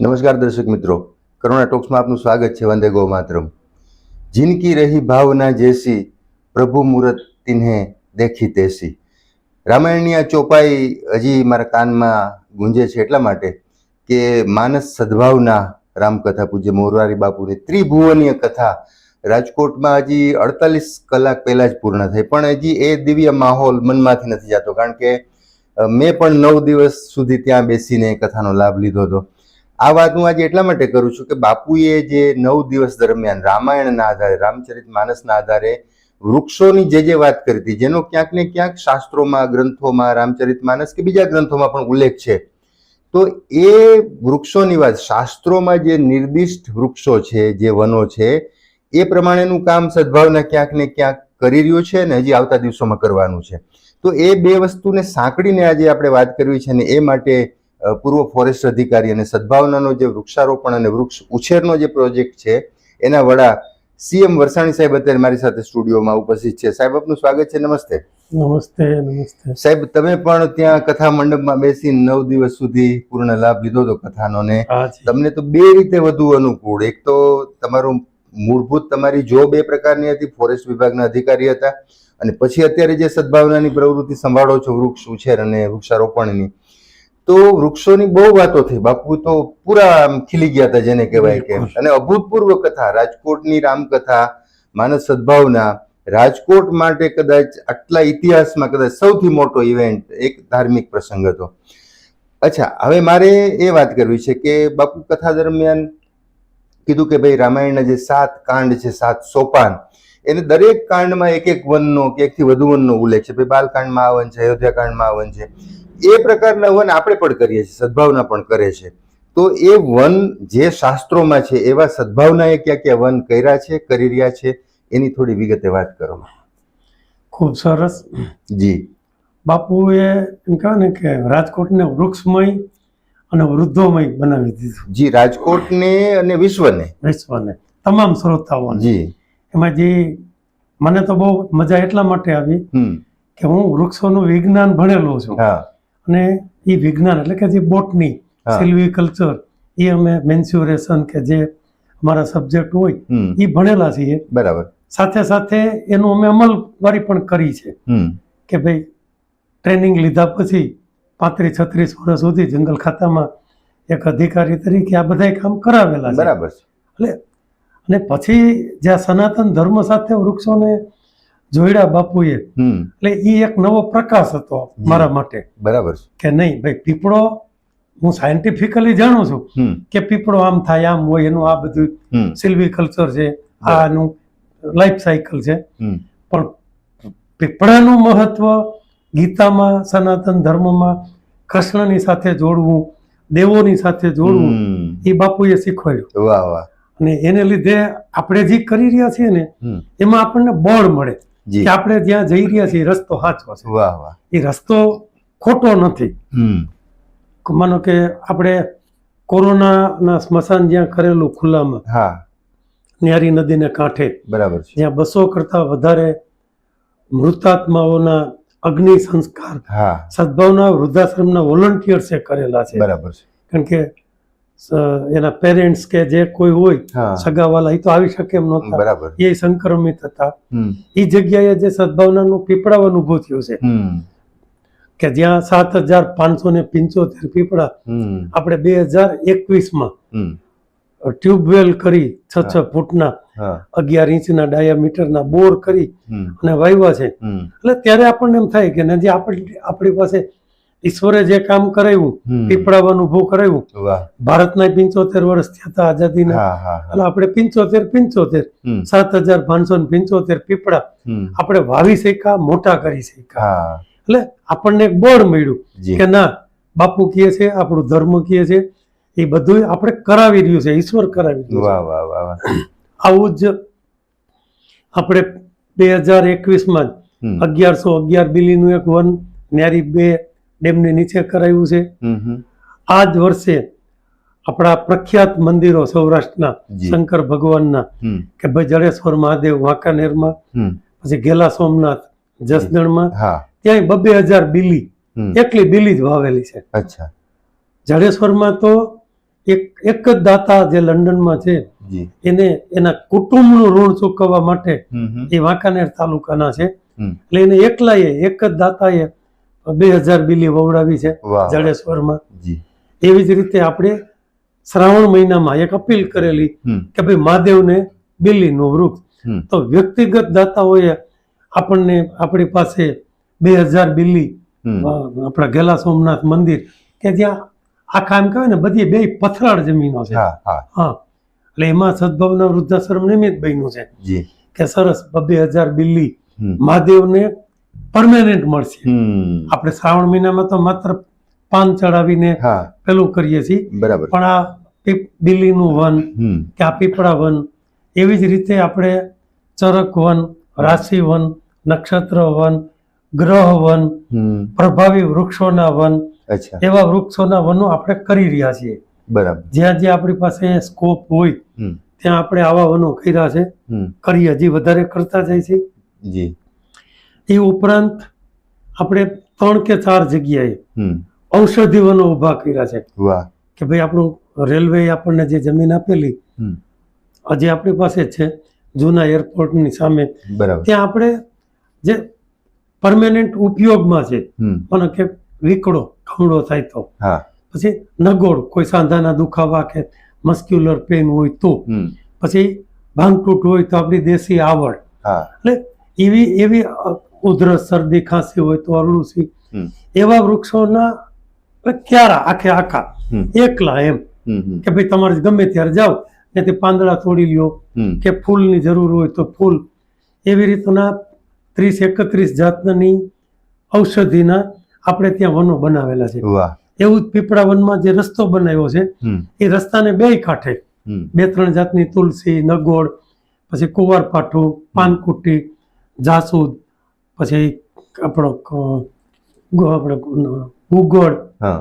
નમસ્કાર દર્શક મિત્રો. કરુણા ટોક્સમાં આપનું સ્વાગત છે. વંદે ગો માતરમ જિંદગી રહી ભાવના જેસી, પ્રભુ મુહૂર્ત તિન્હે દેખી તેસી. રામાયણની આ ચોપાઈ હજી મારા કાનમાં ગુંજે છે એટલા માટે કે માનસ સદભાવના રામકથા પૂજ્ય મોરારી બાપુની ત્રિભુવનીય કથા રાજકોટમાં હજી અડતાલીસ કલાક પહેલાં જ પૂર્ણ થઈ. પણ હજી એ દિવ્ય માહોલ મનમાંથી નથી જતો. કારણ કે મેં પણ નવ દિવસ સુધી ત્યાં બેસીને એ કથાનો લાભ લીધો હતો. આ વાત હું આજે એટલા માટે કરું છું કે બાપુએ જે નવ દિવસ દરમિયાન રામાયણના આધારે, રામચરિત માનસના આધારે વૃક્ષોની જે જે વાત કરી હતી, જેનો ક્યાંક ને ક્યાંક શાસ્ત્રોમાં, ગ્રંથોમાં, રામચરિત માનસ કે બીજા ગ્રંથોમાં પણ ઉલ્લેખ છે. તો એ વૃક્ષોની વાત, શાસ્ત્રોમાં જે નિર્દિષ્ટ વૃક્ષો છે, જે વનો છે, એ પ્રમાણેનું કામ સદભાવના ક્યાંક ને ક્યાંક કરી રહ્યું છે ને હજી આવતા દિવસોમાં કરવાનું છે. તો એ બે વસ્તુને સાંકળીને આજે આપણે વાત કરવી છે ને એ માટે પૂર્વ ફોરેસ્ટ અધિકારી અને સદભાવનાનો જે વૃક્ષારોપણ અને વૃક્ષ ઉછેરનો જે પ્રોજેક્ટ છે એના વડા સીએમ વરસાણી સાહેબ અત્યારે મારી સાથે સ્ટુડિયોમાં ઉપસ્થિત છે. સાહેબ આપનું સ્વાગત છે. નમસ્તે. નમસ્તે નમસ્તે. સાહેબ તમે પણ ત્યાં કથા મંડપમાં બેસી નવ દિવસ સુધી પૂર્ણ લાભ લીધો હતો કથાનો ને તમને તો બે રીતે વધુ અનુકૂળ. એક તો તમારું મૂળભૂત તમારી જોબ એ પ્રકારની હતી ફોરેસ્ટ વિભાગના અધિકારી હતા. અને પછી અત્યારે જે સદભાવનાની પ્રવૃત્તિ સંભાળો છો વૃક્ષ ઉછેર અને વૃક્ષારોપણની તો વૃક્ષોની બહુ વાતો થઈ. બાપુ તો પૂરા આમ ખીલી ગયા હતા જેને કહેવાય કે. અને અભૂતપૂર્વ કથા રાજકોટની રામકથા માનસ સદભાવના રાજકોટ માટે કદાચ આટલા ઇતિહાસમાં કદાચ સૌથી મોટો ઇવેન્ટ એક ધાર્મિક પ્રસંગ હતો. અચ્છા હવે મારે એ વાત કરવી છે કે બાપુ કથા દરમિયાન કીધું કે ભાઈ રામાયણના જે સાત કાંડ છે સાત સોપાન એને દરેક કાંડમાં એક એક વનનો કે એકથી વધુ વનનો ઉલ્લેખ છે. ભાઈ બાલકાંડમાં આ વન છે અયોધ્યાકાંડમાં આ વન છે. એ પ્રકારના વન આપણે પણ કરીએ છીએ સદભાવના પણ કરે છે. તો એ વન જે શાસ્ત્રોમાં છે એવા સદભાવનાએ ક્યાં ક્યાં વન કર્યા છે કરી રહ્યા છે એની થોડી વિગતે વાત કરો. ખૂબ સરસ. જી. બાપુએ એમ કહેવાય ને કે રાજકોટને વૃક્ષમય અને વૃદ્ધોમય બનાવી દીધું. જી રાજકોટને અને વિશ્વને. વિશ્વને તમામ શ્રોતાઓને. જી. એમાં જે મને તો બહુ મજા એટલા માટે આવી કે હું વૃક્ષોનું વિજ્ઞાન ભણેલો છું. હા. અને એ વિજ્ઞાન એટલે કે જે બોટની. સિલ્વી કલ્ચર એ અમે મેન્સ્યુરેશન કે જે અમારા સબ્જેક્ટ હોય એ ભણેલા છીએ. બરાબર. સાથે સાથે એનું અમે અમલવારી પણ કરી છે. કે ભાઈ ટ્રેનિંગ લીધા પછી પાંત્રીસ છત્રીસ વર્ષ સુધી જંગલ ખાતામાં એક અધિકારી તરીકે આ બધા કામ કરાવેલા છે. બરાબર એટલે અને પછી જ્યાં સનાતન ધર્મ સાથે વૃક્ષોને જોડ્યા બાપુએ. એટલે એ એક નવો પ્રકાશ હતો મારા માટે. બરાબર કે નહીં ભાઈ પીપળો હું સાયન્ટિફિકલી જાણું છું કે પીપળો આમ થાય આમ હોય એનું આ બધું સિલ્વી કલ્ચર છે આનું લાઈફ સાયકલ છે. પણ પીપળાનું મહત્વ ગીતામાં સનાતન ધર્મમાં કૃષ્ણની સાથે જોડવું દેવોની સાથે જોડવું એ બાપુએ શીખવાડ્યું. વાહ વાહ. અને એને લીધે આપણે જે કરી રહ્યા છીએ ને એમાં આપણને બળ મળે. જી. કે આપણે જ્યાં જઈ રહ્યા છીએ રસ્તો સાચો છે. વાહ વાહ. એ રસ્તો ખોટો નથી. માનો કે આપણે કોરોનાના સ્મશાન જ્યાં કરેલું ખુલ્લામાં હા. ન્યારી નદીને કાંઠે બરાબર છે. જ્યાં બસો કરતાં વધારે મૃતાત્માઓના અગ્નિ સંસ્કાર સદભાવના વૃદ્ધાશ્રમના વોલન્ટિયર્સે કરેલા છે. બરાબર છે. કારણ કે એના પેરેન્ટ્સ કે જે કોઈ હોય સગા સગાવાલા એ તો આવી શકે એમ નહોતા. એ સંક્રમિત હતા. એ જગ્યાએ જે સદભાવનાનું પીપળાવ અનુભવ થયું છે. કે જ્યાં સાત હજાર પાંચસો ને પિંચોતેર પીપળા આપણે બે હજાર એકવીસમાં માં ટ્યુબવેલ કરી છ છ ફૂટના અગિયાર ઇંચના ડાયામીટરના બોર કરી અને વાવ્યા છે. એટલે ત્યારે આપણને એમ થાય કે જે આપણી આપણી પાસે ઈશ્વરે જે કામ કરાવ્યું. પીપળાવાનું ઊભું કરાવ્યું. ભારતના પંચોતેર વર્ષ થયા હતા આઝાદીના. એટલે આપણે પંચોતેર પંચોતેર. સાત હજાર પાંચસો ને પંચોતેર પીપળા આપણે વાવી શક્યા મોટા કરી શક્યા એટલે આપણને એક બળ મળ્યું કે ના બાપુ કહે છે આપણું ધર્મ કહે છે એ બધું આપણે કરાવી રહ્યું છે ઈશ્વર કરાવી રહ્યું છે. વાહ વાહ વાહ વાહ. આવું જ આપણે બે હજાર એકવીસમાં અગિયારસો અગિયાર બિલીનું એક વન ન્યારી બે ડેમની નીચે કરાયું છે. આ જ વર્ષે આપણા પ્રખ્યાત મંદિરો સૌરાષ્ટ્રના શંકર ભગવાનના કે ભાઈ જડેશ્વર મહાદેવ વાંકાનેરમાં પછી ગેલા સોમનાથ જસદણમાં ત્યાં બબે હજાર બિલી એકલી બિલી જ વાવેલી છે. અચ્છા. જડેશ્વરમાં તો એક એક જ દાતા જે લંડનમાં છે એને એના કુટુંબનું ઋણ ચૂકવવા માટે એ વાંકાનેર તાલુકાના છે. એટલે એને એકલાએ એક જ દાતાએ બે હજાર બિલી વવડાવી છે જડેશ્વરમાં. એવી જ રીતે આપણે શ્રાવણ મહિનામાં એક અપીલ કરેલી કે ભાઈ મહાદેવને બિલીનું વૃક્ષ. તો વ્યક્તિગત દાતાઓએ આપણને આપણી પાસે બે હજાર બિલ્લી આપણા ગેલા સોમનાથ મંદિર કે જ્યાં આખા એમ કહેવાય ને બધી બે પથરાળ જમીનો છે. હા એટલે એમાં સદભાવના વૃદ્ધાશ્રમ નિમિત્ત બન્યું છે. કે સરસ બે હજાર બિલ્લી મહાદેવને પરમેનન્ટ મળશે. આપણે શ્રાવણ મહિનામાં તો માત્ર પાન ચડાવીને હા. પેલું કરીએ છીએ. બરાબર. પણ આ દિલ્હીનું વન કે આ પીપળા વન એવી જ રીતે આપણે ચરક વન રાશિ વન નક્ષત્ર વન ગ્રહ વન પ્રભાવી વૃક્ષોના વન અચ્છા. એવા વૃક્ષોના વનો આપણે કરી રહ્યા છીએ. બરાબર. જ્યાં જ્યાં આપણી પાસે સ્કોપ હોય ત્યાં આપણે આવા વનો કર્યા છે. કરી હજી વધારે કરતા જાય છે. જી. એ ઉપરાંત આપણે ત્રણ કે ચાર જગ્યાએ ઔષધિવનો ઊભા કર્યા છે. કે ભાઈ આપણું રેલવે આપણને જે જમીન આપેલી આજે આપણી પાસે છે જૂના એરપોર્ટની સામે. ત્યાં આપણે જે પરમેનન્ટ ઉપયોગમાં છે માનો કે વીકડો ખમડો થાય તો. હા. પછી નગોળ કોઈ સાંધાના દુખાવા કે મસ્ક્યુલર પેન હોય તો. પછી ભાંગતૂટ હોય તો આપણી દેશી આવડ હા. એટલે એવી એવી ઉધરસ શરદી ખાંસી હોય તો અરડુસી એવા વૃક્ષોના ક્યારા આખે આખા. એકલા એમ. કે ભાઈ તમારે ગમે ત્યારે જાઓ ત્યાંથી પાંદડા તોડી લ્યો. કે ફૂલની જરૂર હોય તો ફૂલ. એવી રીતના ત્રીસ એકત્રીસ જાતની ઔષધિના આપણે ત્યાં વનો બનાવેલા છે. વાહ. એવું જ પીપળા વનમાં જે રસ્તો બનાવ્યો છે એ રસ્તાને બે કાંઠે. બે ત્રણ જાતની તુલસી નગોળ પછી કુંવારપાઠું પાનકુટી જાસૂદ પછી આપણો આપણે ગુગળ હા.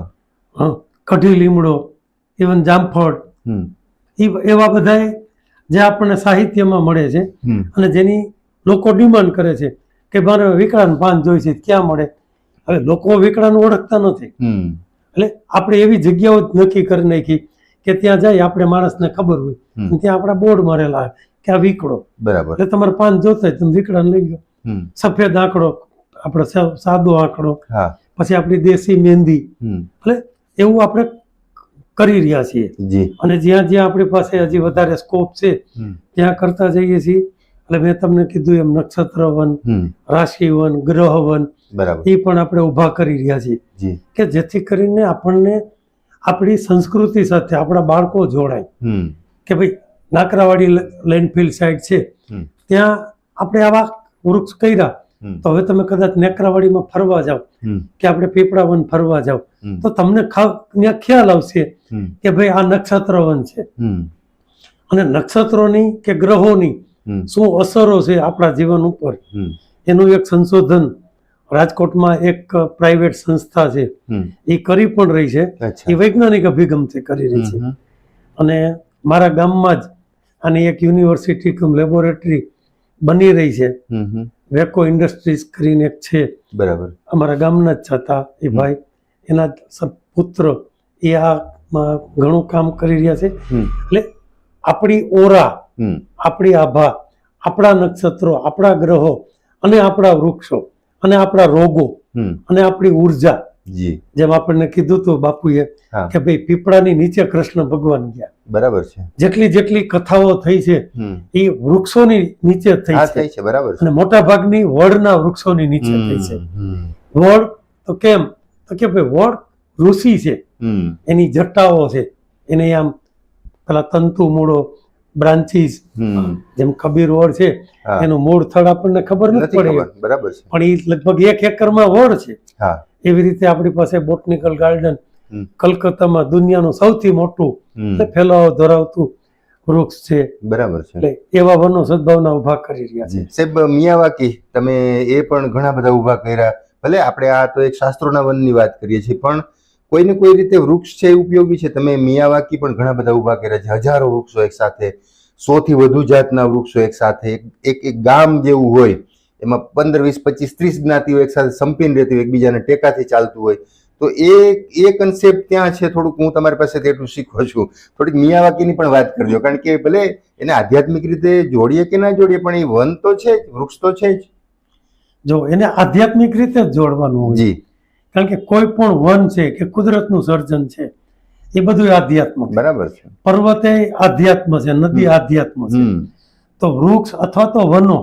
કઢી લીમડો ઇવન જામફળ એવા બધા જે આપણને સાહિત્યમાં મળે છે અને જેની લોકો ડિમાન્ડ કરે છે કે મારે વિકળાનું પાન જોઈ છે ક્યાં મળે? હવે લોકો વિકળાનું ઓળખતા નથી. એટલે આપણે એવી જગ્યાઓ જ નક્કી કરી નાખી કે ત્યાં જાય આપણે માણસને ખબર હોય. ત્યાં આપણા બોર્ડ મારેલા કે આ વિકળો. બરાબર. એટલે તમારે પાન જોતા હોય તમે વિકળાને લઈ હમ સફેદ આંકડો આપણે સાદો આંકડો હા. પછી આપણી દેશી મહેંદી એટલે એવું આપણે કરી રહ્યા છીએ. અને જ્યાં જ્યાં આપણી પાસે હજી વધારે સ્કોપ છે ત્યાં કરતા જઈએ છીએ. એટલે મેં તમને કીધું એમ નક્ષત્ર વન રાશિવન રાશિ વન ગ્રહ વન બરાબર. એ પણ આપણે ઊભા કરી રહ્યા છીએ. કે જેથી કરીને આપણને આપણી સંસ્કૃતિ સાથે આપણા બાળકો જોડાય. કે ભાઈ નાકરાવાડી લેન્ડફિલ સાઈડ છે. ત્યાં આપણે આવા વૃક્ષ કર્યા તો હવે તમે કદાચ નેકરાવાડીમાં ફરવા જાઓ કે આપણે પીપળા વન ફરવા જાઓ તો તમને ત્યાં ખ્યાલ આવશે કે ભાઈ આ નક્ષત્ર વન છે અને નક્ષત્રોની કે ગ્રહોની શું અસરો છે આપણા જીવન ઉપર? એનું એક સંશોધન રાજકોટમાં એક પ્રાઇવેટ સંસ્થા છે. એ કરી પણ રહી છે. એ વૈજ્ઞાનિક અભિગમથી કરી રહી છે. અને મારા ગામમાં જ આની એક યુનિવર્સિટી કમ લેબોરેટરી બની રહી છે. વેકો ઇન્ડસ્ટ્રીઝ કરીને એક છે. બરાબર. અમારા ગામના જ હતા એ ભાઈ. એના પુત્ર એ આમાં ઘણું કામ કરી રહ્યા છે. એટલે આપણી ઓરા આપણી આભા આપણા નક્ષત્રો આપણા ગ્રહો અને આપણા વૃક્ષો અને આપણા રોગો અને આપણી ઊર્જા જેમ આપણને કીધું હતું બાપુએ કે ભાઈ પીપળાની નીચે કૃષ્ણ ભગવાન ગયા. બરાબર છે. જેટલી જેટલી કથાઓ થઈ છે એ વૃક્ષોની નીચે થઈ છે. બરાબર અને મોટા ભાગની વડના વૃક્ષોની નીચે થઈ છે. વડ તો કેમ? તો કે ભાઈ વડ ઋષિ છે. એની જટાઓ છે. એને આમ પેલા તંતુ મૂળો બ્રાન્ચીસ જેમ કબીર વડ છે એનું મૂળ થડ આપણને ખબર નથી પડે. બરાબર છે. પણ એ લગભગ એક એકરમાં વડ છે. હા. એવી રીતે આપણી પાસે બોટનિકલ ગાર્ડન. કલકત્તામાં દુનિયાનું સૌથી મોટું ફેલાવો ધરાવતું વૃક્ષ છે. બરાબર છે. એવા વનો સદભાવના ઊભા કરી રહ્યા છે. સાહેબ મિયાવાકી તમે એ પણ ઘણા બધા ઊભા કર્યા. ભલે આપણે આ તો એક શાસ્ત્રોના વનની વાત કરીએ છીએ પણ કોઈને કોઈ રીતે વૃક્ષ છે ઉપયોગી છે? તમે મિયાવાકી પણ ઘણા બધા ઊભા કર્યા છે. હજારો વૃક્ષો એક સાથે સો થી વધુ જાતના વૃક્ષો એક સાથે એક એક ગામ જેવું હોય. એમાં પંદર વીસ પચીસ ત્રીસ જ્ઞાતિઓ એક સાથે સંપીને રહેતી હોય એકબીજાને ટેકાથી ચાલતું હોય. તો એ એ કન્સેપ્ટ ત્યાં છે થોડુંક હું તમારી પાસેથી એટલું શીખું છું. થોડીક મિયાવાકીની પણ વાત કરજો કારણ કે ભલે એને આધ્યાત્મિક રીતે જોડીએ કે ના જોડીએ પણ એ વન તો છે જ વૃક્ષ તો છે જ. જો એને આધ્યાત્મિક રીતે જ જોડવાનું હોય જી. કારણ કે કોઈ પણ વન છે કે કુદરતનું સર્જન છે એ બધું આધ્યાત્મ બરાબર છે. પર્વતે આધ્યાત્મ છે નદી. આધ્યાત્મ છે. તો વૃક્ષ અથવા તો વનો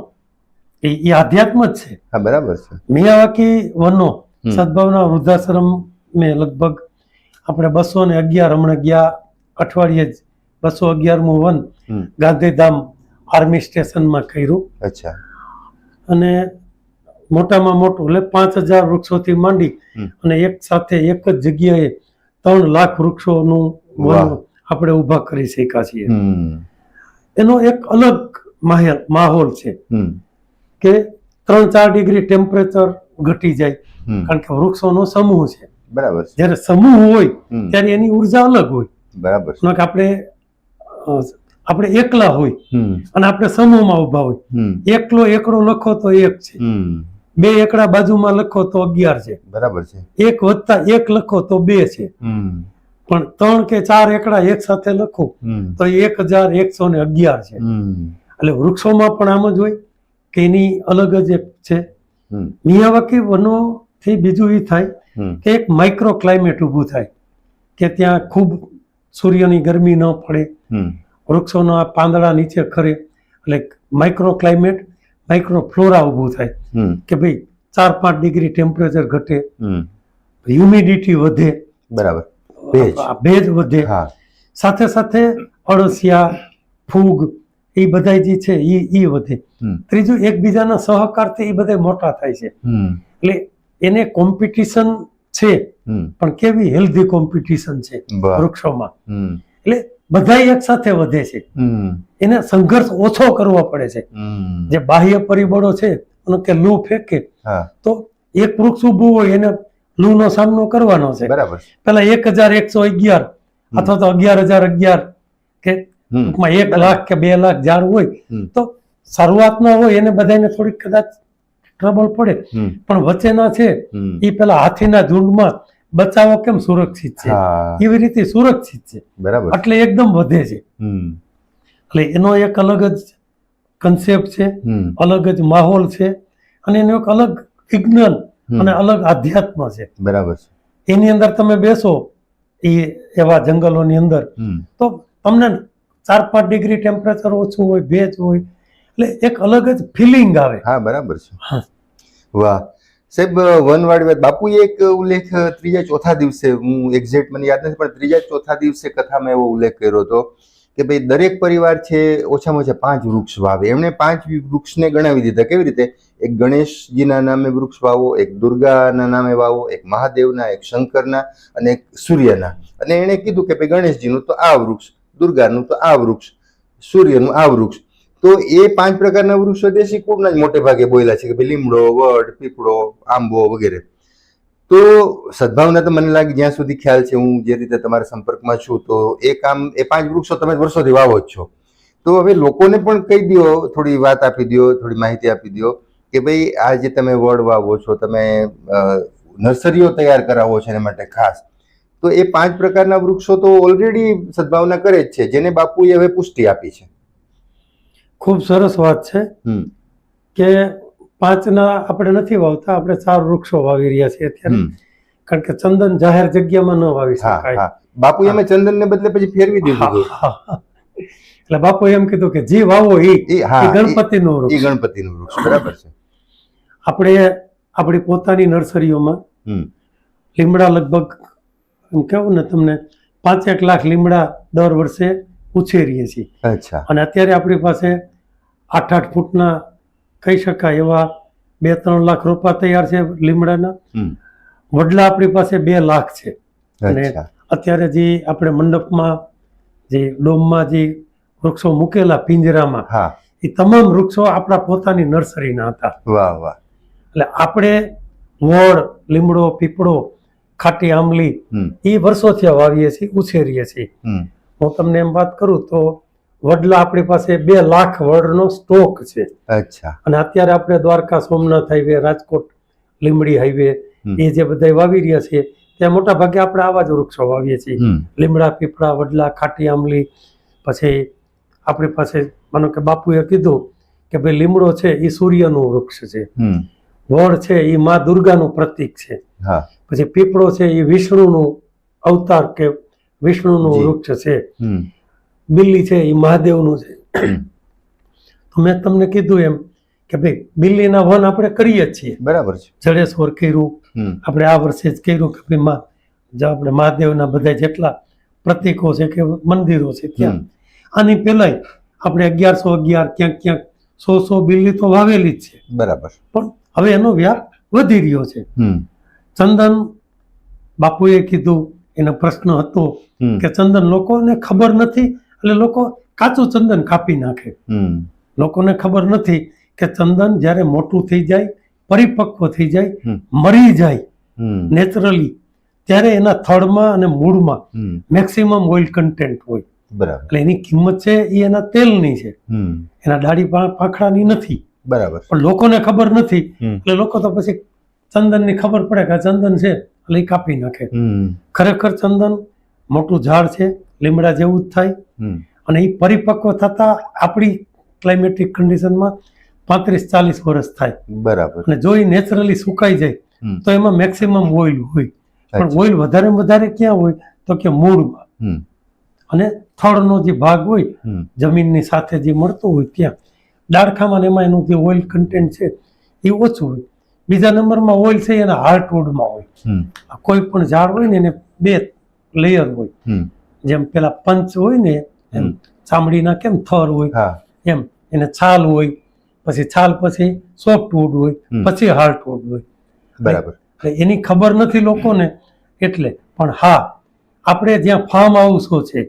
એ એ આધ્યાત્મ જ છે. હા બરાબર છે. મિયાવાકી વનો સદભાવના વૃદ્ધાશ્રમ મેં લગભગ આપણે બસો ને અગિયાર હમણાં ગયા અઠવાડિયે જ બસો અગિયારમું વન ગાંધીધામ આર્મી સ્ટેશનમાં કર્યું. અચ્છા. અને મોટામાં મોટું એટલે પાંચ હજાર વૃક્ષોથી માંડી અને એક સાથે એક જ જગ્યાએ ત્રણ લાખ વૃક્ષોનું. વન આપણે ઊભા કરી શક્યા છીએ. એનો એક અલગ માહેલ છે. કે ત્રણ ચાર ડિગ્રી ટેમ્પરેચર ઘટી જાય. કારણ કે વૃક્ષોનો સમૂહ છે. બરાબર. જ્યારે સમૂહ હોય ત્યારે એની ઊર્જા અલગ હોય. બરાબર. કે આપણે આપણે એકલા હોય અને આપણે સમૂહમાં ઊભા હોય. એકલો એકડો લખો તો એક છે. બે એકડા બાજુમાં લખો તો અગિયાર છે. બરાબર છે. એક વત્તા એક લખો તો બે છે. પણ ત્રણ કે ચાર એકડા એક સાથે લખો તો એક હજાર એકસો ને અગિયાર છે. એટલે વૃક્ષોમાં પણ આમ જ હોય. કે એની અલગ જ એક છે. મિયાવાકી વનોથી બીજું એ થાય કે એક માઇક્રો ક્લાઇમેટ ઊભું થાય કે ત્યાં ખૂબ સૂર્યની ગરમી ન પડે. વૃક્ષોના પાંદડા નીચે ખરે. એટલે માઇક્રો ક્લાઇમેટ માઇક્રો ફ્લોરા ઊભું થાય. કે ભાઈ ચાર પાંચ ડિગ્રી ટેમ્પરેચર ઘટે. હમ. હ્યુમિડિટી વધે. બરાબર. ભેજ. વધે. હા. સાથે સાથે અળસિયા ફૂગ એ બધા જે છે એ એ વધે. ત્રીજું એકબીજાના સહકારથી એ બધા મોટા થાય છે. એટલે એને કોમ્પિટિશન છે પણ કેવી હેલ્ધી કોમ્પિટિશન છે વૃક્ષોમાં. એટલે બધા એક સાથે વધે છે. એને સંઘર્ષ ઓછો કરવો પડે છે. જે બાહ્ય પરિબળો છે કે લૂ ફેંકે તો એક વૃક્ષ ઊભું હોય એને લૂનો સામનો કરવાનો છે. બરાબર. પેલા એક હજાર એકસો અગિયાર અથવા તો અગિયાર હજાર અગિયાર કે ટૂંકમાં એક લાખ કે બે લાખ ઝાડ હોય. તો શરૂઆતના હોય એને બધાને થોડીક કદાચ ટ્રબલ પડે. પણ વચ્ચેના છે એ પેલા હાથીના ઝુંડમાં બચાવો કેમ સુરક્ષિત છે? એવી રીતે સુરક્ષિત છે. બરાબર. એટલે એકદમ વધે છે. એટલે એનો એક અલગ જ કન્સેપ્ટ છે અલગ જ માહોલ છે અને એનો એક અલગ વિજ્ઞાન અને અલગ આધ્યાત્મ છે. બરાબર છે. એની અંદર તમે બેસો એ એવા જંગલોની અંદર તો તમને ચાર પાંચ ડિગ્રી ટેમ્પરેચર ઓછું હોય ભેજ હોય એટલે એક અલગ જ ફિલિંગ આવે. હા બરાબર છે. હા. વાહ. સાહેબ વનવાડી વાત બાપુએ એક ઉલ્લેખ ત્રીજા ચોથા દિવસે હું એક્ઝેક્ટ મને યાદ નથી પણ ત્રીજા ચોથા દિવસે કથામાં એવો ઉલ્લેખ કર્યો હતો કે ભાઈ દરેક પરિવાર છે ઓછામાં ઓછા પાંચ વૃક્ષ વાવે. એમણે પાંચ વૃક્ષને ગણાવી દીધા. કેવી રીતે? એક ગણેશજીના નામે વૃક્ષ વાવો એક દુર્ગાના નામે વાવો એક મહાદેવના એક શંકરના અને એક સૂર્યના. અને એણે કીધું કે ભાઈ ગણેશજીનું તો આ વૃક્ષ દુર્ગાનું તો આ વૃક્ષ, સૂર્યનું આ વૃક્ષ. તો એ પાંચ પ્રકારના વૃક્ષો દેશી કુળના જ મોટે ભાગે બોયલા છે? કે ભાઈ લીમડો, વડ, પીપળો, આંબો વગેરે. તો સદભાવના તો મને લાગે જ્યાં સુધી ખ્યાલ છે, હું જે રીતે તમારા સંપર્કમાં છું, તો એ કામ, એ પાંચ વૃક્ષો તમે વર્ષોથી વાવો જ છો. તો હવે લોકોને પણ કહી દો થોડી વાત આપી દો થોડી માહિતી આપી દો કે ભાઈ આ જે તમે વડ વાવો છો, તમે નર્સરીઓ તૈયાર કરાવો છો એના માટે ખાસ. તો એ પાંચ પ્રકારના વૃક્ષો તો ઓલરેડી સદભાવના કરે જ છે જેને બાપુએ હવે પુષ્ટિ આપી છે. ખૂબ સરસ વાત છે કે પાંચના આપણે નથી વાવતા આપણે ચાર વૃક્ષો વાવી રહ્યા છીએ અત્યારે. કારણ કે ચંદન જાહેર જગ્યામાં ન વાવી શકાય. બાપુ એમ ચંદન ને બદલે પછી ફેરવી દીધું. એટલે બાપુ એમ કીધું કે જે વાવો એ એ હા એ ગણપતિનું વૃક્ષ. ગણપતિનું વૃક્ષ બરાબર છે. આપણે આપણી પોતાની નર્સરીઓમાં લીમડા લગભગ એમ કહું ને તમને પાંચેક લાખ લીમડા દર વર્ષે ઉછેરીએ છીએ. અચ્છા. અને અત્યારે આપણી પાસે આઠ આઠ ફૂટના કહી શકાય એવા બે ત્રણ લાખ રોપા તૈયાર છે લીમડાના. વડલા આપણી પાસે બે લાખ છે. અને અત્યારે જે આપણે મંડપમાં જે ડોમમાં જે વૃક્ષો મૂકેલા પિંજરામાં હા. એ તમામ વૃક્ષો આપણા પોતાની નર્સરીના હતા. વાહ વાહ. એટલે આપણે વડ લીમડો પીપળો ખાટી હમ. એ વર્ષોથી વાવીએ છીએ ઉછેરીએ છીએ. હું તમને એમ વાત કરું તો વડલા આપણી પાસે બે લાખ વડનો સ્ટોક છે. અચ્છા. અને અત્યારે આપણે દ્વારકા સોમનાથ હાઈવે રાજકોટ લીમડી હાઈવે એ જે બધા વાવી રહ્યા છે ત્યાં મોટા ભાગે આપણે આવા જ વૃક્ષો વાવીએ છીએ. લીમડા પીપળા વડલા ખાટી આંબલી પછી આપણી પાસે માનો કે બાપુએ કીધું કે ભાઈ લીમડો છે એ સૂર્યનું વૃક્ષ છે. વડ છે એ મા દુર્ગાનું પ્રતીક છે. પછી પીપળો છે એ વિષ્ણુનું અવતાર કે વિષ્ણુનું. વૃક્ષ છે. બિલ્લી છે એ મહાદેવનું છે. તો મેં તમને કીધું એમ કે ભાઈ બિલ્લીના વન આપણે કરીએ જ છીએ. બરાબર છે. જડેશ્વર કર્યું. આપણે આ વર્ષે જ કર્યું કે ભાઈ મા જે આપણે મહાદેવના બધા જેટલા પ્રતિકો છે કે મંદિરો છે ત્યાં. આની પહેલાંય આપણે અગિયારસો અગિયાર ક્યાંક ક્યાંક સો સો બિલ્લી તો વાવેલી જ છે. બરાબર. પણ હવે એનો વ્યાપ વધી રહ્યો છે. ચંદન બાપુએ કીધું એનો પ્રશ્ન હતો કે ચંદન લોકોને ખબર નથી એટલે લોકો કાચું ચંદન કાપી નાખે. લોકોને ખબર નથી કે ચંદન જ્યારે મોટું થઈ જાય પરિપક્વ થઈ જાય મરી જાય નેચરલી ત્યારે એના થડમાં અને મૂળમાં મેક્સિમમ ઓઇલ કન્ટેન્ટ હોય. બરાબર. એટલે એની કિંમત છે એ એના તેલની છે. એના દાઢી પાખડાની નથી. બરાબર. પણ લોકોને ખબર નથી. એટલે લોકો તો પછી ચંદનની ખબર પડે કે આ ચંદન છે એટલે એ કાપી નાખે. ખરેખર ચંદન મોટું ઝાડ છે લીમડા જેવું જ થાય. અને એ પરિપક્વ થતા આપણી ક્લાઇમેટિક કન્ડિશનમાં પાંત્રીસ ચાલીસ વર્ષ થાય. બરાબર. અને જો એ નેચરલી સુકાઈ જાય તો એમાં મેક્સિમમ ઓઇલ હોય. પણ. ઓઇલ વધારે વધારે ક્યાં હોય? તો કે મૂળમાં. અને થળનો જે ભાગ હોય જમીનની સાથે જે મળતું હોય ત્યાં. ડાળખામાં એમાં એનું જે ઓઇલ કન્ટેન્ટ છે એ ઓછું હોય. બીજા નંબરમાં ઓઇલ છે એના હાર્ટવુડમાં હોય. કોઈ પણ ઝાડ હોય ને એને બે લેયર હોય. જેમ પેલા પંચ હોય ને એમ ચામડીના કેમ થર હોય. હા. એમ એને છાલ હોય પછી છાલ પછી સોફ્ટવુડ હોય પછી હાર્ટવુડ હોય. બરાબર. એની ખબર નથી લોકોને એટલે પણ હા આપણે જ્યાં ફાર્મ હાઉસો છે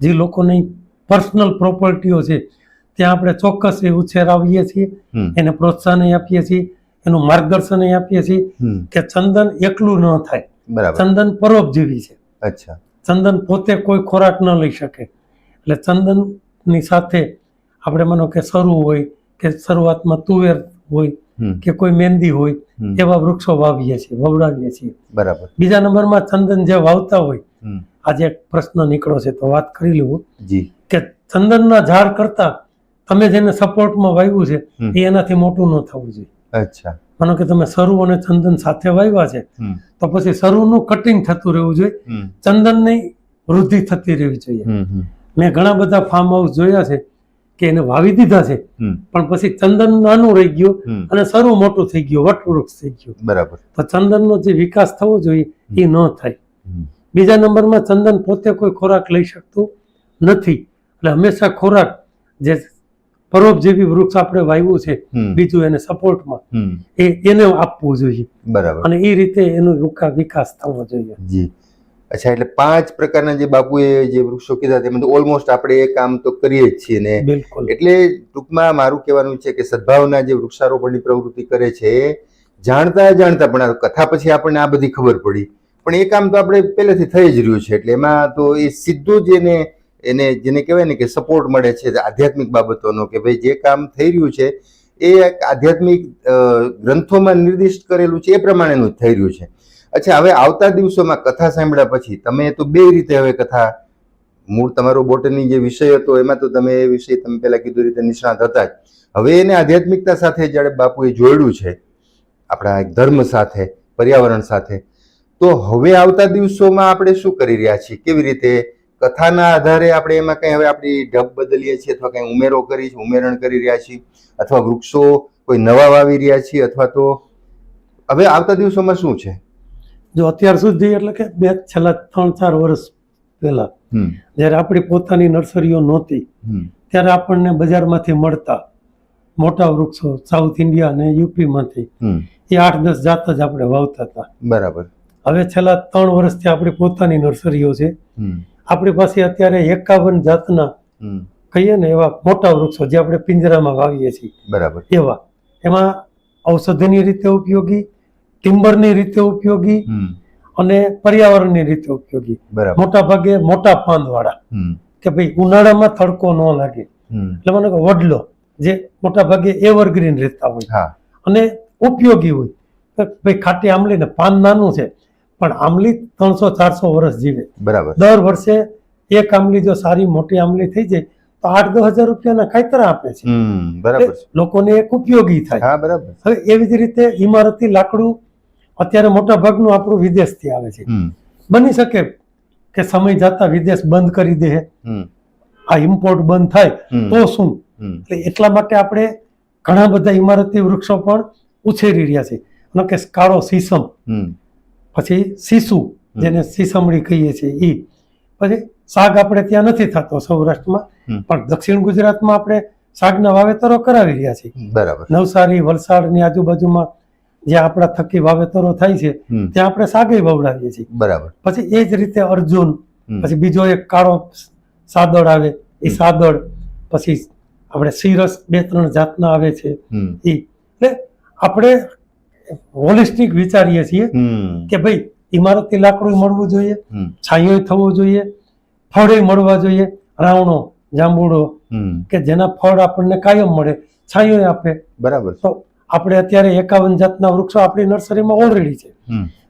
જે લોકોની પર્સનલ પ્રોપર્ટીઓ છે ત્યાં આપણે ચોક્કસ એ ઉછેર આવીએ છીએ એને પ્રોત્સાહન આપીએ છીએ એનું માર્ગદર્શન આપીએ છીએ કે ચંદન એકલું ન થાય. બરાબર. ચંદન પરોપજીવી છે. અચ્છા. ચંદન પોતે કોઈ ખોરાક ન લઈ શકે. એટલે ચંદનની સાથે આપણે માનો કે સરુ હોય કે શરૂઆતમાં તુવેર હોય કે કોઈ મહેંદી હોય એવા વૃક્ષો વાવીએ છીએ વવડાવીએ છીએ. બરાબર. બીજા નંબરમાં ચંદન જે વાવતા હોય આજે એક પ્રશ્ન નીકળ્યો છે તો વાત કરી લઉં. કે ચંદનના ઝાડ કરતા તમે જેને સપોર્ટમાં વાવ્યું છે એ એનાથી મોટું ન થવું જોઈએ. અચ્છા. માનો કે તમે સરુ અને ચંદન સાથે વાવ્યા છે તો પછી સરુનું કટિંગ થતું રહેવું જોઈએ ચંદનની વૃદ્ધિ થતી રહેવી જોઈએ. મેં ઘણા બધા ફાર્મ હાઉસ જોયા છે કે એને વાવી દીધા છે પણ પછી ચંદન નાનું રહી ગયું અને સરુ મોટું થઈ ગયું વટવૃક્ષ થઈ ગયું. બરાબર. તો ચંદનનો જે વિકાસ થવો જોઈએ એ ન થાય. બીજા નંબરમાં ચંદન પોતે કોઈ ખોરાક લઈ શકતું નથી. એટલે હંમેશા ખોરાક જે પરોપજીવી વૃક્ષ આપણે વાવ્યું છે બીજું એને સપોર્ટમાં. એ એને આપવું જોઈએ. બરાબર. અને એ રીતે એનો વિકા- વિકાસ થવો જોઈએ. જી. અચ્છા એટલે પાંચ પ્રકારના જે બાપુએ જે વૃક્ષો કીધા તેમાંથી ઓલમોસ્ટ આપણે એ કામ તો કરીએ જ છીએ ને. બિલકુલ. એટલે ટૂંકમાં મારું કહેવાનું છે કે સદભાવના જે વૃક્ષારોપણની પ્રવૃત્તિ કરે છે જાણતા જાણતા પણ આ કથા પછી આપણને આ બધી ખબર પડી. પણ એ કામ તો આપણે પહેલેથી થઈ જ રહ્યું છે એટલે એમાં તો એ સીધું જ એને એને જેને કહેવાય ને કે સપોર્ટ મળે છે આધ્યાત્મિક બાબતોનો કે ભાઈ જે કામ થઈ રહ્યું છે, એ એક આધ્યાત્મિક ગ્રંથોમાં નિર્દિષ્ટ કરેલું છે, એ પ્રમાણેનું થઈ રહ્યું છે. અચ્છા, હવે આવતા દિવસોમાં કથા સાંભળ્યા પછી તમે તો બે રીતે હવે કથા, મૂળ તમારો બોટની જે વિષય હતો એમાં તો તમે એ વિષય તમે પહેલાં કીધું રીતે નિષ્ણાત હતા જ. હવે એને આધ્યાત્મિકતા સાથે જ્યારે બાપુએ જોડ્યું છે, આપણા એક ધર્મ સાથે, પર્યાવરણ સાથે, તો હવે આવતા દિવસોમાં આપણે શું કરી રહ્યા છીએ? કેવી રીતે કથાના આધારે આપણે એમાં કંઈ હવે આપણી ઢબ બદલીએ છીએ અથવા કંઈ ઉમેરો કરી ઉમેરણ કરી રહ્યા છીએ અથવા વૃક્ષો કોઈ નવા વાવી રહ્યા છીએ અથવા તો હવે આવતા દિવસોમાં શું છે? જો અત્યાર સુધી એટલે કે બે છેલ્લા ત્રણ ચાર વર્ષ પહેલા જ્યારે આપણી પોતાની નર્સરીઓ નહોતી ત્યારે આપણને બજારમાંથી મળતા મોટા વૃક્ષો સાઉથ ઇન્ડિયા અને યુપીમાંથી એ આઠ દસ જાત જ આપણે વાવતા હતા. બરાબર. હવે છેલ્લા ત્રણ વર્ષથી આપણી પોતાની નર્સરીઓ છે. આપણી પાસે અત્યારે એકાવન જાતના કહીએ ને એવા મોટા વૃક્ષો જે આપણે પિંજરામાં વાવીએ છીએ. બરાબર. એવા. એમાં ઔષધિની રીતે ઉપયોગી ટિમ્બરની રીતે ઉપયોગી અને પર્યાવરણની રીતે ઉપયોગી. બરાબર. મોટા ભાગે મોટા પાન વાળા કે ભાઈ ઉનાળામાં તડકો ન લાગે. એટલે મને વડલો જે મોટા ભાગે એવરગ્રીન રહેતા હોય. હા. અને ઉપયોગી હોય. ભાઈ ખાટી આંબલી ને પાન નાનું છે. પણ આમલી ત્રણસો ચારસો વર્ષ જીવે. બરાબર. દર વર્ષે એક આમલી જો સારી મોટી આમલી થઈ જાય તો આઠ દસ હજાર રૂપિયાના ખાતરા આપે છે. બરાબર લોકોને એક ઉપયોગી થાય. હા બરાબર. હવે એવી જ રીતે ઇમારતી લાકડું અત્યારે મોટા ભાગનું આપણું વિદેશથી આવે છે. બની શકે કે સમય જતા વિદેશ બંધ કરી દે. આ ઇમ્પોર્ટ બંધ થાય તો શું? એટલે એટલા માટે આપણે ઘણા બધા ઇમારતી વૃક્ષો પણ ઉછેરી રહ્યા છે. અને કે કાળો સીસમ પછી સીસુ જેને સીસમડી કહીએ છીએ એ પછી શાક આપણે ત્યાં નથી થતો સૌરાષ્ટ્રમાં પણ દક્ષિણ ગુજરાતમાં આપણે શાકના વાવેતરો કરાવી રહ્યા છીએ. બરાબર. નવસારી વલસાડની આજુબાજુમાં જે આપણા થકી વાવેતરો થાય છે ત્યાં આપણે શાકે વવડાવીએ છીએ. બરાબર. પછી એ જ રીતે અર્જુન પછી બીજો એક કાળો સાદળ આવે એ સાદળ પછી આપણે શિરસ બે ત્રણ જાતના આવે છે એ એટલે આપણે હોલિસ્ટિક વિચારીએ છીએ કે ભાઈ ઇમારતી લાકડું મળવું જોઈએ છાંયો થવો જોઈએ ફળે મળવા જોઈએ રાવણો જાંબુડો કે જેના ફળ આપણને કાયમ મળે છાંયો આપે. બરાબર. તો આપણે અત્યારે એકાવન જાતના વૃક્ષો આપણી નર્સરીમાં ઓલરેડી છે.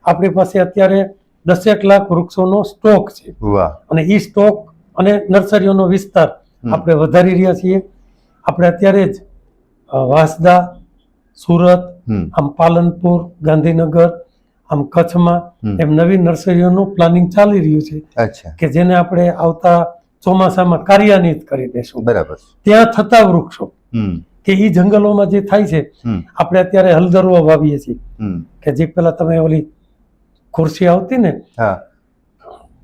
આપણી પાસે અત્યારે દસેક લાખ વૃક્ષોનો સ્ટોક છે. અને એ સ્ટોક અને નર્સરીઓનો વિસ્તાર આપણે વધારી રહ્યા છીએ. આપણે અત્યારે જ વાંસદા સુરત આમ પાલનપુર ગાંધીનગર આમ કચ્છમાં એમ નવી નર્સરીઓનું પ્લાનિંગ ચાલી રહ્યું છે કે જેને આપણે આવતા ચોમાસામાં કાર્યાન્વિત કરી દેશું. બરાબર. ત્યાં થતા વૃક્ષો કે એ જંગલોમાં જે થાય છે આપણે અત્યારે હલદરવા વાવીએ છીએ. કે જે પેલા તમે ઓલી ખુરશી આવતી ને હા.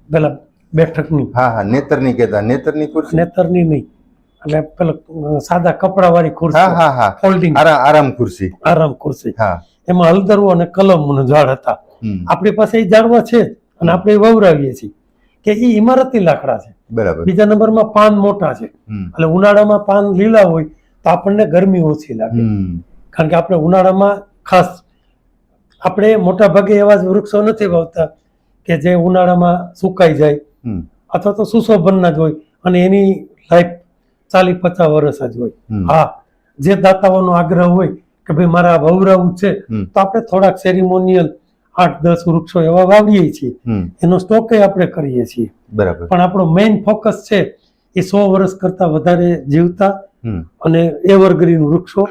પેલા બેઠકની. હા હા નેતરની કહેતા. નેતરની ખુરશી? નેતરની નહીં. એટલે પેલા સાદા કપડા વાળી હા ખુરશી હા હા. ફોલ્ડિંગ આરામ ખુરશી. આરામ ખુરશી. હા. એમાં હલદરવો અને કલમનું ઝાડ હતા. આપણી પાસે એ ઝાડવા છે અને આપણે વવરાવીએ છીએ. કે એ ઇમારતી લાકડા છે. બરાબર. બીજા નંબરમાં પાન મોટા છે. એટલે ઉનાળામાં પાન લીલા હોય તો આપણને ગરમી ઓછી લાગે. કારણ કે આપણે ઉનાળામાં ખાસ આપણે મોટા ભાગે એવા જ વૃક્ષો નથી વાવતા કે જે ઉનાળામાં સુકાઈ જાય. અથવા તો સુશોભનના જ હોય. અને એની લાઈફ ચાલી પચાસ વર્ષ જ હોય. હા જે દાતાઓનો આગ્રહ હોય કે ભાઈ મારે વવરાવું છે તો આપણે થોડાક સેરિમોનિયલ આઠ દસ વૃક્ષો એવા વાવીએ છીએ. એનો સ્ટોકે આપણે કરીએ છીએ. બરાબર. પણ આપણો મેઇન ફોકસ છે એ સો વર્ષ કરતા વધારે જીવતા અને એવરગ્રીન વૃક્ષો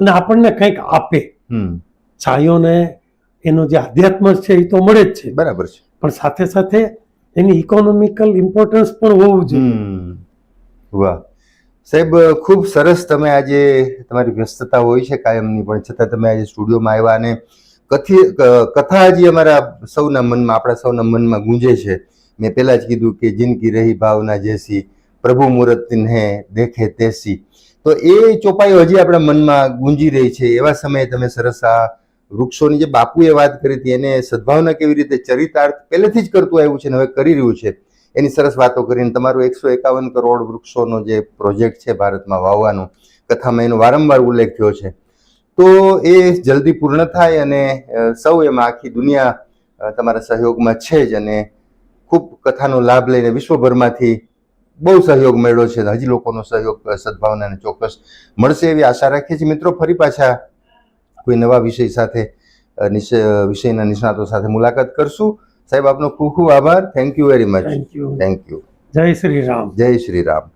અને આપણને કંઈક આપે. છાંયોને એનો જે આધ્યાત્મ છે એ તો મળે જ છે. બરાબર છે. પણ સાથે સાથે એની ઇકોનોમિકલ ઇમ્પોર્ટન્સ પણ હોવું જોઈએ. વાહ. સાહેબ, ખૂબ સરસ તમે આજે તમારી વ્યસ્તતા હોય છે કાયમની, પણ છતાં તમે આજે સ્ટુડિયોમાં આવ્યા અને કથી કથા હજી અમારા સૌના મનમાં, આપણા સૌના મનમાં ગુંજે છે. મેં પહેલાં જ કીધું કે જિંદગી રહી ભાવના જેસી, પ્રભુ મુહૂર્તને દેખે તેસી. તો એ ચોપાઈઓ હજી આપણા મનમાં ગુંજી રહી છે. એવા સમયે તમે સરસ આ વૃક્ષોની જે બાપુએ વાત કરી હતી, એને સદભાવના કેવી રીતે ચરિતાર્થ પહેલેથી જ કરતું આવ્યું છે ને હવે કરી રહ્યું છે. એની સરસ વાતો કરીને તમારું એકસો એકાવન કરોડ વૃક્ષોનો જે પ્રોજેક્ટ છે ભારતમાં વાવવાનો કથામાં એનો વારંવાર ઉલ્લેખ થયો છે. તો એ જલ્દી પૂર્ણ થાય અને સૌ એમાં આખી દુનિયા તમારા સહયોગમાં છે જ અને ખૂબ કથાનો લાભ લઈને વિશ્વભરમાંથી બહુ સહયોગ મળ્યો છે. હજી લોકોનો સહયોગ સદભાવનાને ચોક્કસ મળશે એવી આશા રાખીએ છીએ. મિત્રો, ફરી પાછા કોઈ નવા વિષય સાથે વિષયના નિષ્ણાતો સાથે મુલાકાત કરશું. સાહેબ આપનો ખૂબ ખૂબ આભાર. Thank you very much thank you thank you જય શ્રી રામ. જય શ્રી રામ.